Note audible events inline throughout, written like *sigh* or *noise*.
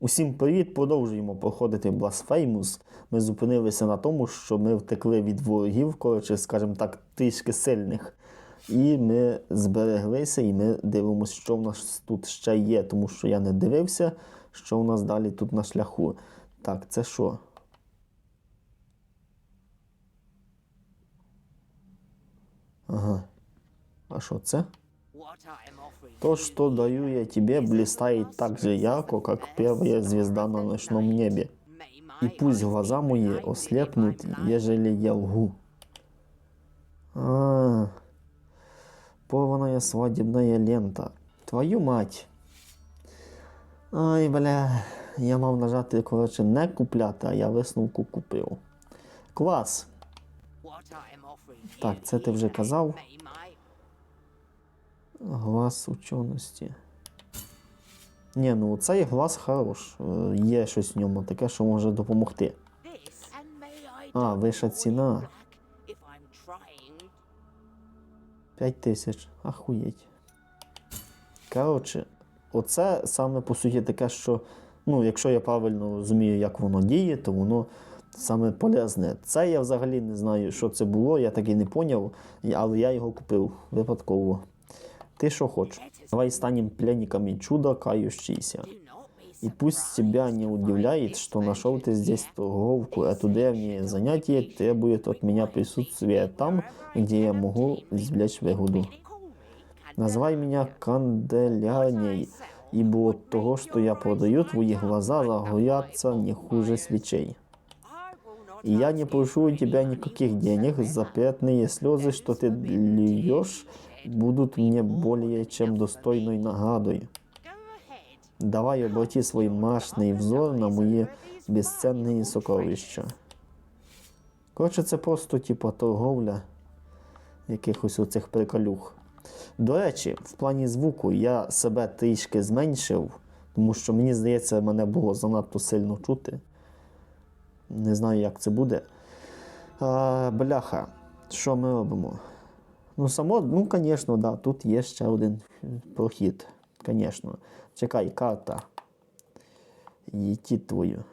Усім привіт! Продовжуємо проходити Blasphemous. Ми зупинилися на тому, що ми втекли від ворогів, коротше, скажімо так, трішки сильних. І ми збереглися, і ми дивимося, що в нас тут ще є, тому що я не дивився, що у нас далі тут на шляху. Так, це що? Ага. А що це? То, что даю я тебе, блистает так же ярко, как первая звезда на ночном небе. И пусть глаза мои ослепнут, ежели я лгу. А, порванная свадебная лента. Твою мать. Ай, бля, я мав нажати, коротше, не купляти, а я висновку купив. Клас. Так, це ти вже казав. Глас ученості. Ні, ну цей глас хорош. Е, Є щось в ньому таке, що може допомогти. А, вища ціна. 5 тисяч. Ахуєть. Коротше, оце саме по суті таке, що, ну, якщо я правильно розумію, як воно діє, то воно саме полезне. Це я взагалі не знаю, що це було, я так і не поняв, але я його купив випадково. Ти що хочеш? Давай станем пленниками чуда, кающийся. И пусть тебя не удивляет, что нашел ты здесь торговку. Это древнее занятие требует от меня присутствия там, где я могу извлечь выгоду. Называй меня канделярней, ибо от того, что я продаю, твои глаза загорятся не хуже свечей. И я не прошу у тебя никаких денег, запретные слезы, что ты льешь, будут мне более чем достойной наградой. Давай обрати свой мощный взор на мої безцінні сокровища. Коротше, це просто типу, торговля якихось оцих приколюх. До речі, в плані звуку я себе трішки зменшив, тому що мені здається, мене було занадто сильно чути. Не знаю, як це буде. А, бляха, що ми робимо? Ну, само, ну, звісно, да, тут є ще один прохід. Звісно. Чекай, карта. Їті твою.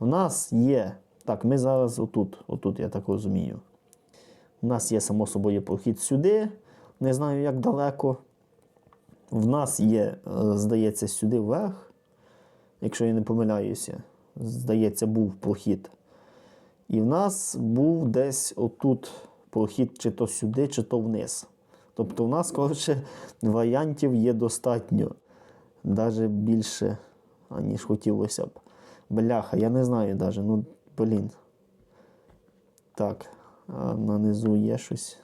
У нас є. Так, ми зараз отут, отут, я так розумію. У нас є, само собою, прохід сюди. Не знаю, як далеко. В нас є, е, здається, сюди вверх. Якщо я не помиляюся, здається, був прохід. І в нас був десь отут прохід чи то сюди, чи то вниз. Тобто в нас, коротше, варіантів є достатньо. Навіть більше, аніж хотілося б. Бляха, я не знаю навіть, ну, блін. Так, а на низу є щось.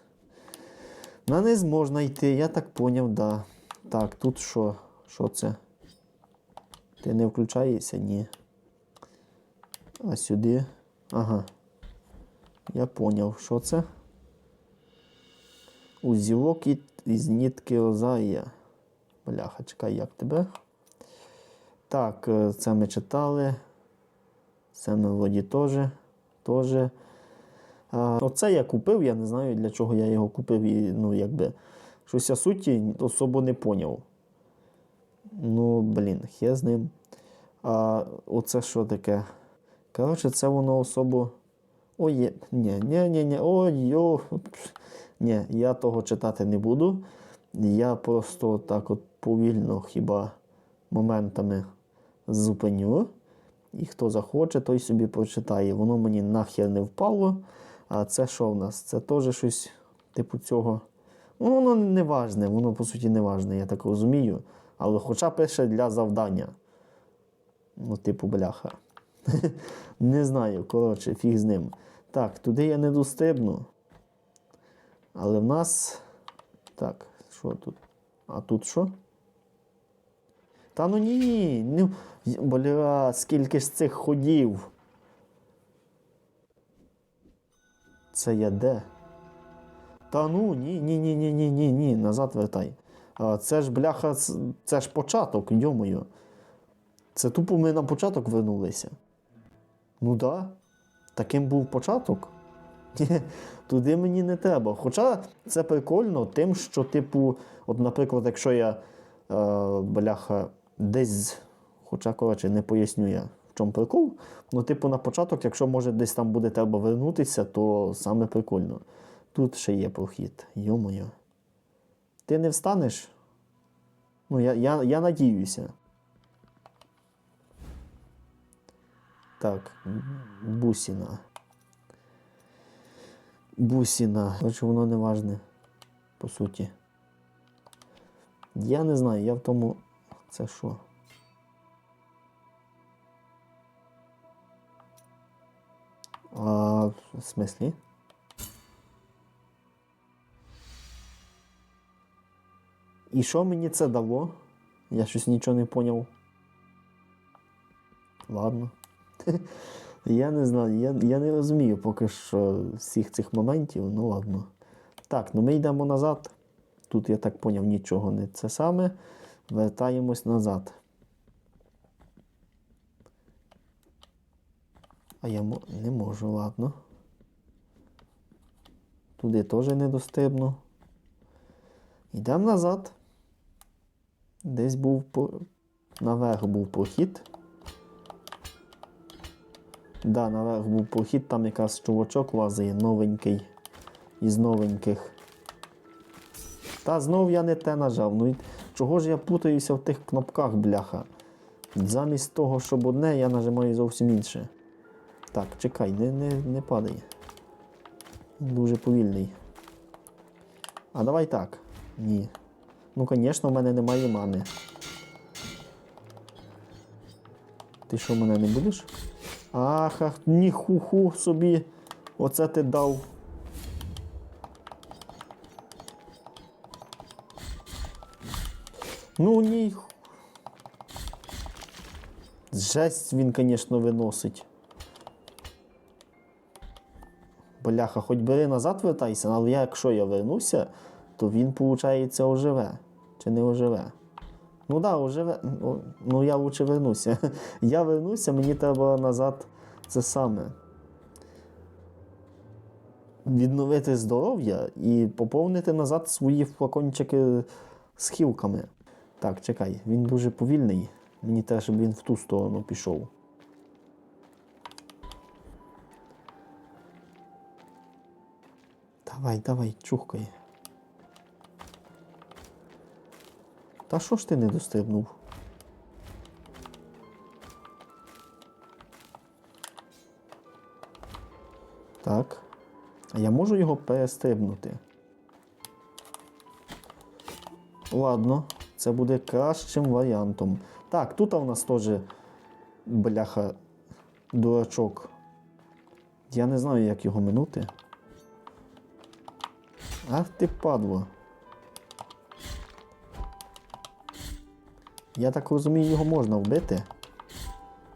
На низ можна йти, я так поняв, да. Так, тут що? Що це? Ти не включаєшся? Ні. А сюди. Ага. Я поняв, що це? Узілок і- із нітки Озая. Бляха, чекай, як тебе? Так, е, це ми читали. Це ми вроді теж. теж. Оце я купив, я не знаю, для чого я його купив. І, ну, якби, щось я суті особо не поняв. Ну, блін, хе з ним. А оце що таке? Коротше, це воно особо. Ой, ні, ні, ні, ні, ой, йо. Ні, я того читати не буду. Я просто так от повільно хіба моментами зупиню. І хто захоче, той собі прочитає. Воно мені нахер не впало. А це що в нас? Це теж щось типу цього. Ну, воно не важне, воно по суті не важне, я так розумію. Але хоча пише для завдання. Ну, типу, бляха. *laughs* не знаю, коротше, фіг з ним. Так, туди я не достигну. Але в нас. Так, що тут? А тут що? Та ну ні. Ну, бля, скільки ж цих ходів. Це я де? Та ну ні, ні, ні, ні, ні, ні, ні, назад вертай. Це ж бляха, це ж початок, йомою. Це тупо ми на початок вернулися. Ну да. Таким був початок. Туди мені не треба. Хоча це прикольно тим, що, типу, от, наприклад, якщо я е, бляха десь Хоча, коротше, не поясню я, в чому прикол. Ну, типу, на початок, якщо може десь там буде треба вернутися, то саме прикольно. Тут ще є прохід. Йо-моє. Ти не встанеш? Ну, я, я, я надіюся. Так, бусіна. Бусіна. Коротше, воно не важне, по суті. Я не знаю, я в тому. Це що? А, в смислі? І що мені це дало? Я щось нічого не поняв. Ладно. *laughs* Я не знаю, я, я не розумію поки що всіх цих моментів, ну ладно. Так, ну ми йдемо назад. Тут, я так поняв, нічого не це саме. Вертаємось назад. А я не можу, ладно. Туди теж недоступно. Йдемо назад. Десь був по... наверх був прохід. Да, наверх був прохід, там якраз чувачок лазає новенький. Із новеньких. Та знов я не те нажав. Ну чого ж я путаюся в тих кнопках, бляха? Замість того, щоб одне, я нажимаю зовсім інше. Так, чекай, не, не, не падай. Дуже повільний. А давай так. Ні. Ну, звісно, в мене немає мани. Ти що мене не будеш? Ах, ах, ні ху-ху собі. Оце ти дав. Ну ні. Жесть він, звісно, виносить. Бляха, хоч бери назад вертайся, але якщо я вернуся, то він, виходить, оживе. Чи не оживе? Ну да, оживе. О, Ну я лучше вернуся. *laughs* Я вернуся, мені треба назад це саме. Відновити здоров'я і поповнити назад свої флакончики з хілками. Так, чекай, він дуже повільний. Мені треба, щоб він в ту сторону пішов. Давай, давай, чухкай. Та що ж ти не достигнув? Так. А я можу його перестрибнути? Ладно, це буде кращим варіантом. Так, тут у нас теж бляха дурачок. Я не знаю, як його минути. Ах ти падло. Я так розумію, його можна вбити.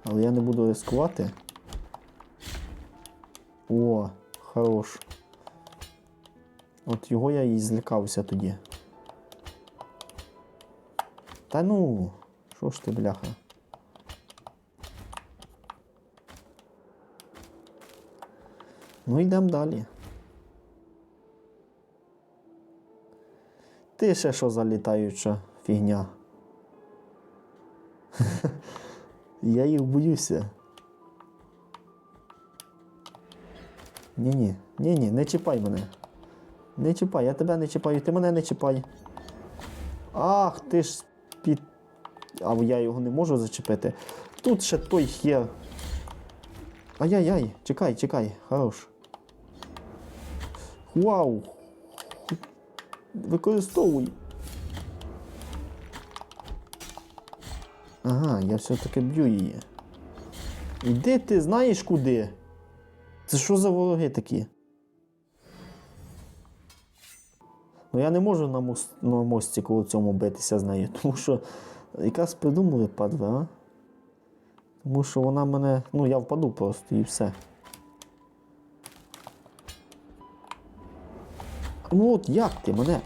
Але я не буду ризикувати. О, хорош. От його я і злякався тоді. Та ну, що ж ти, бляха? Ну йдемо далі. Ти ще що за літаюча фігня? *laughs* Я їх боюся. Ні-ні, ні-ні, не чіпай мене. Не чіпай, я тебе не чіпаю, ти мене не чіпай. Ах, ти ж під. А я його не можу зачепити. Тут ще той хер. Ай-яй-яй, чекай, чекай, хорош. Вау! Використовуй. Ага, я все-таки б'ю її. Іди ти знаєш куди? Це що за вороги такі? Ну я не можу на, мост, на мості коло цьому битися з нею, *laughs* тому що якраз придумали падла, а? Тому що вона мене. Ну, я впаду просто і все. Ну от як ти мене?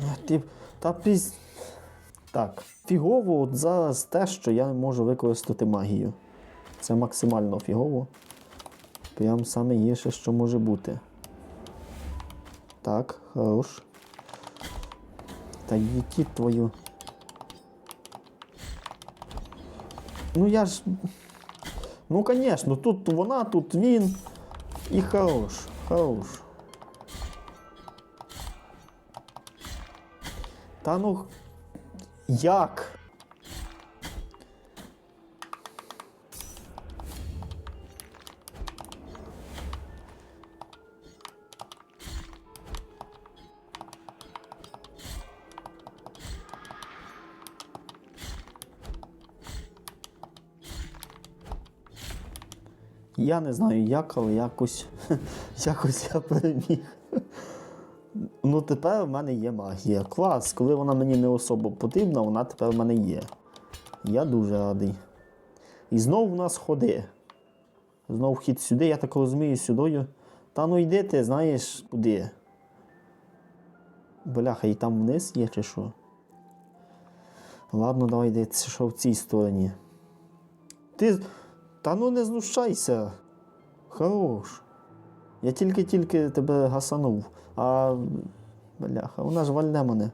А, Ти, та піз... Так, фігово от зараз те, що я можу використати магію. Це максимально фігово. Прям саме гірше, що може бути. Так, хорош. Та які твою. Ну я ж. Ну, звісно, тут вона, тут він. І хорош, хорош. Та ну. Як? Я не знаю як, але якось, *laughs* якось я переміг. Ну, тепер в мене є магія. Клас, коли вона мені не особо потрібна, вона тепер в мене є. Я дуже радий. І знов в нас ходи. Знов вхід сюди, я так розумію, сюдою. Та ну йди ти, знаєш, куди. Бляха, і там вниз є чи що? Ладно, давай йди, що в цій стороні. Ти. Та ну не знущайся. Хорош. Я тільки-тільки тебе гасанув, а. Бляха, вона ж вальне мене.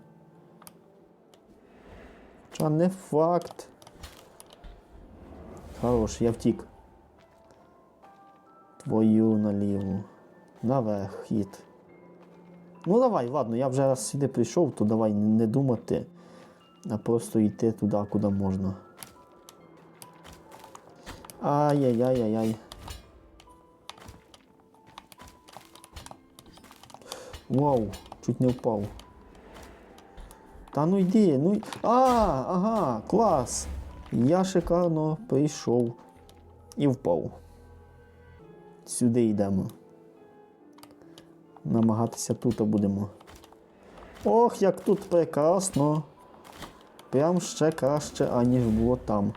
Хоча не факт. Хорош, я втік. Твою наліву. Наверх хід. Ну давай, ладно, я вже раз сюди прийшов, то давай не думати, а просто йти туди, куди можна. Ай-яй-яй-яй-яй. Вау, чуть не впав. Та ну йди, ну. А, ага, клас. Я шикарно прийшов і впав. Сюди йдемо. Намагатися тут будемо. Ох, як тут прекрасно. Прям ще краще, аніж було там.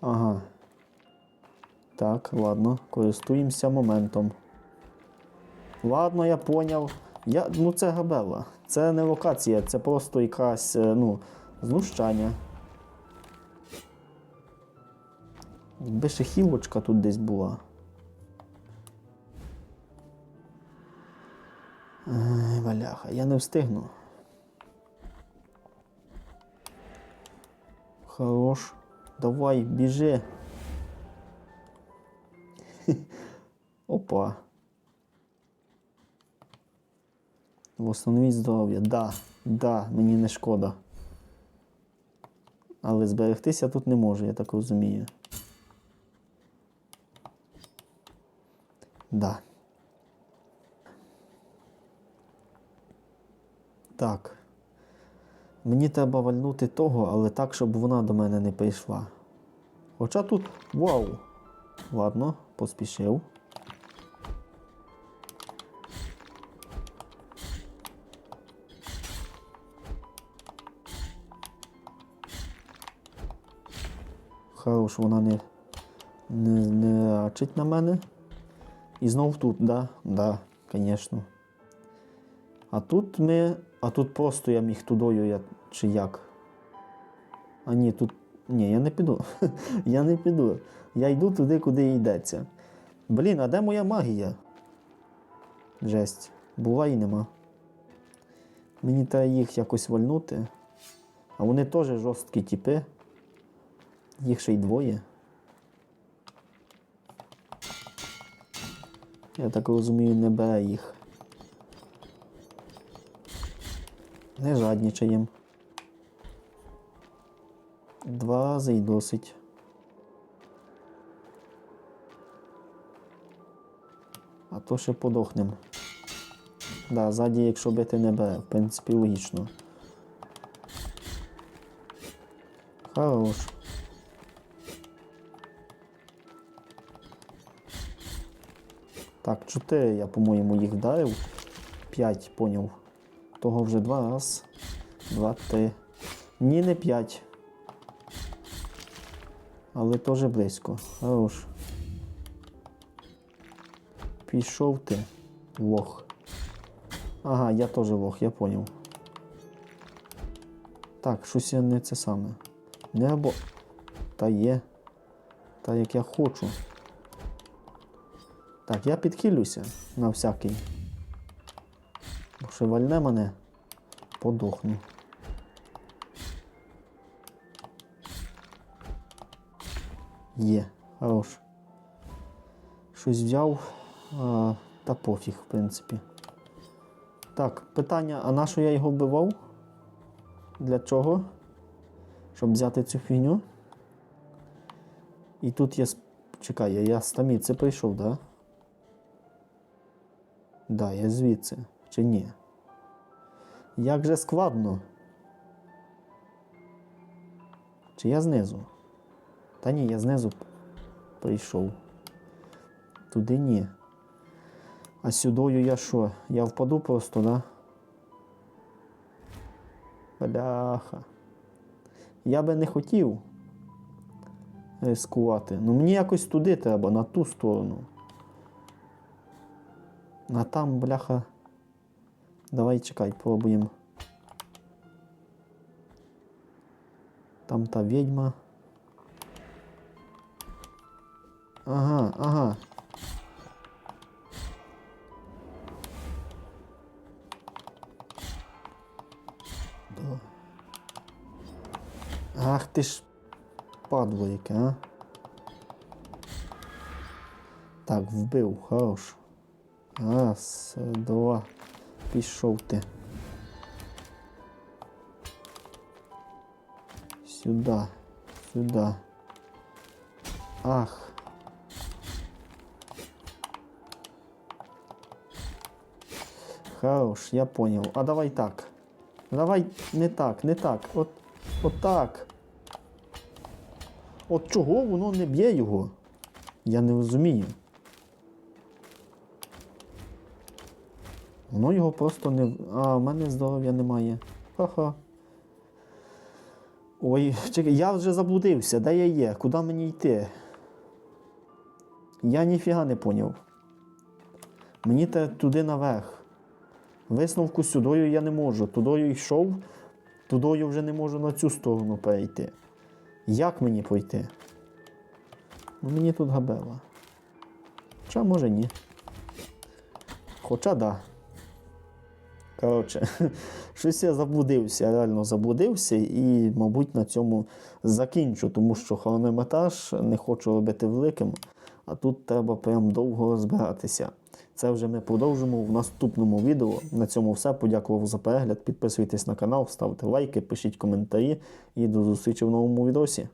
Ага. Так, ладно, користуємося моментом. Ладно, я поняв. Я, ну це габела. Це не локація, це просто якась, е, ну, знущання. Якби ще хілочка тут десь була. Ай, Валяха, я не встигну. Хорош. Давай, біжи. *laughs* Опа. Восстановіть здоров'я. Да, да, мені не шкода. Але зберегтися тут не можу, я так розумію. Да. Так. Мені треба вальнути того, але так, щоб вона до мене не прийшла. Хоча тут. Вау! Ладно, поспішив. Хорош, вона не, не, не рачить на мене. І знов тут, да? Да, звісно. А тут ми. А тут просто я міг тудою, я, чи як. А ні, тут. Ні, я не піду. *laughs* я не піду. Я йду туди, куди йдеться. Блін, а де моя магія? Жесть. Була і нема. Мені треба їх якось вальнути. А вони теж жорсткі тіпи. Їх ще й двоє. Я так розумію, не бере їх. Не жаднічаєм. Два рази і досить. А то ще подохнем. Да, ззаді, якщо бити не бере, в принципі, логічно. Хорош. Так, чотири я, по-моєму, їх вдарив. П'ять, поняв. Того вже два раз. Два, три. Ні, не п'ять. Але теж близько. Хорош. Пішов ти. Лох. Ага, я теж лох, я поняв. Так, щось я не це саме. Не або. Та є. Та як я хочу. Так, я підхилюся на всякий. Бо мене, подохну. Є, хорош. Щось взяв, а, та пофіг, в принципі. Так, питання, а на що я його вбивав? Для чого? Щоб взяти цю фігню. І тут є. Чекай, я з таміці прийшов, так? Да? Да, я звідси. Чи ні? Як же складно? Чи я знизу? Та ні, я знизу прийшов. Туди ні. А сюдою я що? Я впаду просто, да? Бляха. Я би не хотів рискувати. Ну мені якось туди треба, на ту сторону. А там, бляха. Давай чекай, пробуємо. Там та відьма. Ага, ага. Ах ти ж падло яке, а? Так, вбив, хорош. Раз, два. Пішов ти. Сюди, сюди. Ах. Хорош, я понял. А давай так. Давай не так, не так. От, от так. От чого воно не б'є його? Я не розумію. Воно його просто не. А, в мене здоров'я немає. Ха-ха. Ой, чекай, я вже заблудився, де я є? Куди мені йти? Я ніфіга не поняв. Мені те туди наверх. Висновку сюдою я не можу. Тудою йшов, тудою вже не можу на цю сторону перейти. Як мені пройти? Ну, мені тут габела. Хоча може ні. Хоча да. Коротше, *laughs* щось я заблудився, я реально заблудився і, мабуть, на цьому закінчу, тому що хронометраж не хочу робити великим, а тут треба прям довго розбиратися. Це вже ми продовжимо в наступному відео. На цьому все. Подякував за перегляд. Підписуйтесь на канал, ставте лайки, пишіть коментарі і до зустрічі в новому відосі.